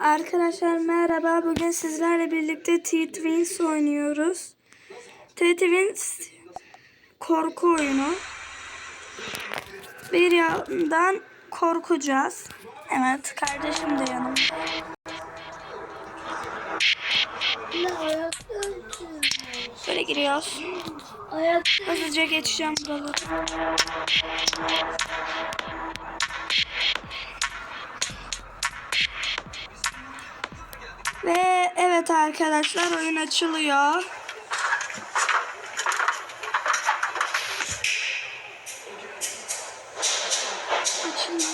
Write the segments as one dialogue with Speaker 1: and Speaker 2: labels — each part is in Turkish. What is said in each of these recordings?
Speaker 1: Arkadaşlar merhaba. Bugün sizlerle birlikte T-Twins oynuyoruz. T-Twins korku oyunu. Bir yandan korkacağız. Evet kardeşim de yanımda. Böyle giriyoruz. Hızlıca geçeceğim buraları. Ve evet arkadaşlar oyun açılıyor. Açılma.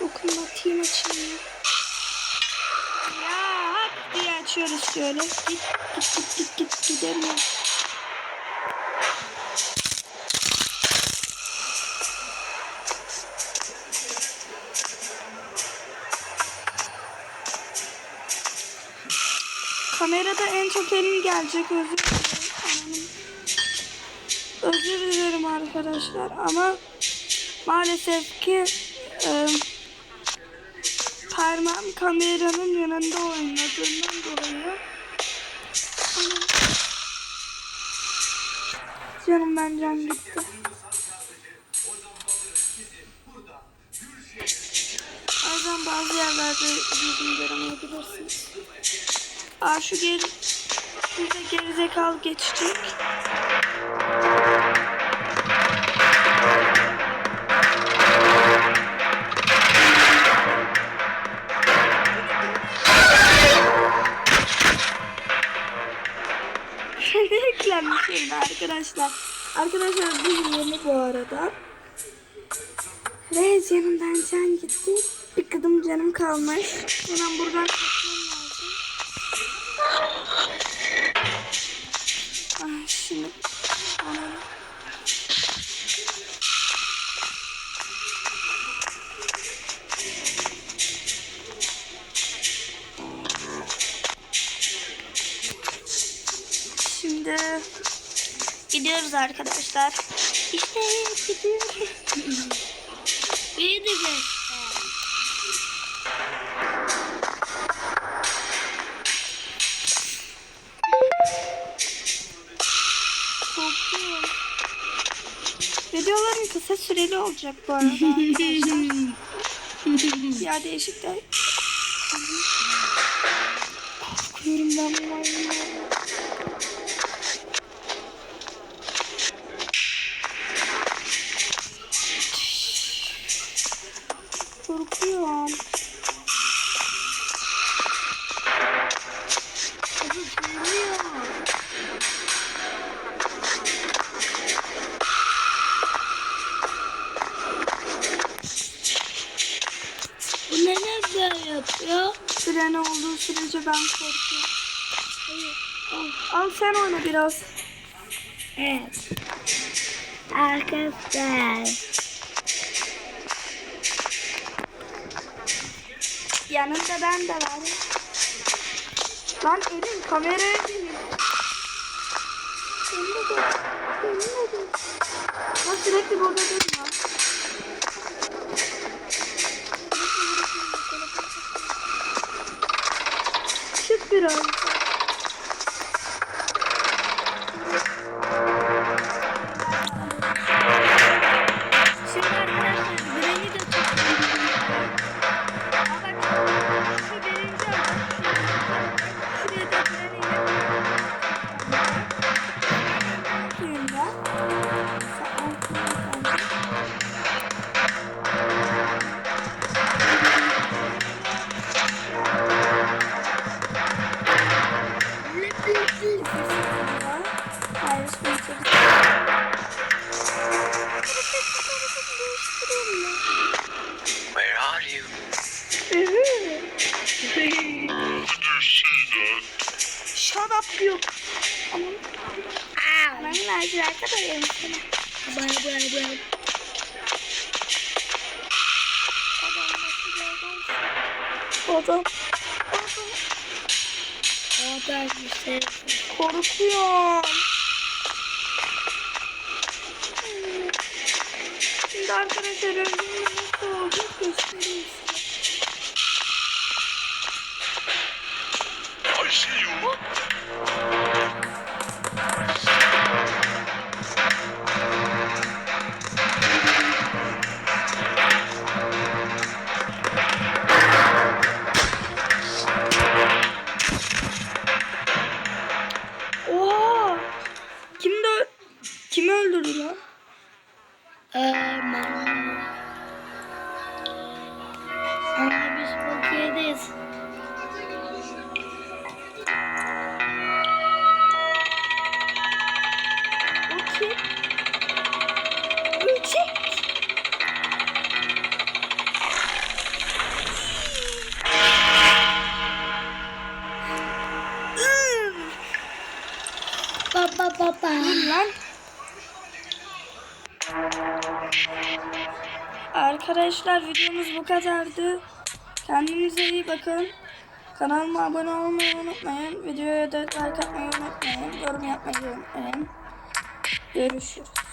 Speaker 1: Dokunmatayım açılmıyor. Ya hop diye açıyoruz şöyle. Git git git git git gidemiyor. Kamerada en çok elim gelecek özür dilerim. Özür dilerim arkadaşlar ama maalesef ki e, parmağım kameranın yanında oynadığından dolayı Anam. canımdan can gitti. Bazı yerlerde yüzümü göremeyebilirsiniz. Aa şu geri şurada gerizekalı geçecek. ne yüklenmiş yerine arkadaşlar. Arkadaşlar bu yeni bu arada. Ve canımdan can gitti. Bir kıdım canım kalmış. Hemen buradan. Ah şimdi. Şimdi gidiyoruz arkadaşlar. İşte gidiyoruz.
Speaker 2: beni
Speaker 1: Süreli olacak bu arada arkadaşlar. ya değişikler. Korkuyorum ben bu maymunlardan. Korkuyorum. Süren olduğu sürece ben korkuyorum. Al, al sen oyna biraz.
Speaker 2: Evet. Arkadaşlar.
Speaker 1: Yanında ben de varım. Lan elin kameraya değil. Önüne dur. Önüne dur. Lan sürekli burada durma.
Speaker 3: Where are you?
Speaker 1: Shut up. Aman. Ben laciverte koyuyorum sana.
Speaker 2: Bay bay bay.
Speaker 1: Adam.
Speaker 2: Bir şey.
Speaker 1: Korkuyorum. Şimdi arkadaşlar öldüğümde Oo, bir göstereyim size.
Speaker 2: I see you.
Speaker 4: Baba.
Speaker 1: Dur lan. Arkadaşlar videomuz bu kadardı. Kendinize iyi bakın. Kanalıma abone olmayı unutmayın. Videoya da like atmayı unutmayın. Yorum yapmayı unutmayın. Görüşürüz.